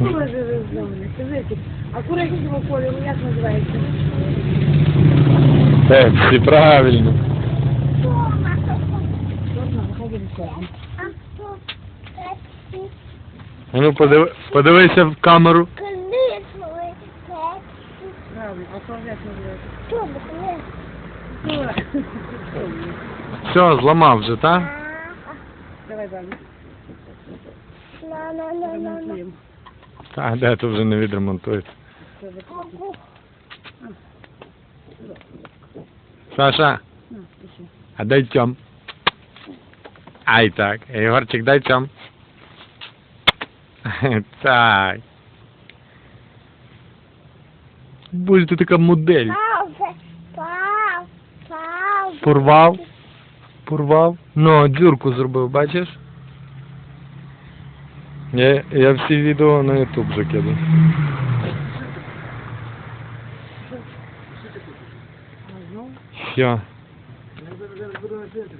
Боже, розумний. Скажіть, а курячого кольору як називається? Пепсі, правильно. Чорна, виходить. А ну подиви, подивися в камеру. Правильно, а то як? Все, зламав вже, так? Давай далі. Ремонтуємо. Та де то вже не відремонтується. Саша, а дай тьом. Ай так. Ігорчик, дай тьом. Так. Боже, ти така модель. Порвав. Порвав. Ну, дзюрку зробив, бачиш? Я, я всі відео на Ютуб закидав. Що. ну, Все. я зараз буду на центр.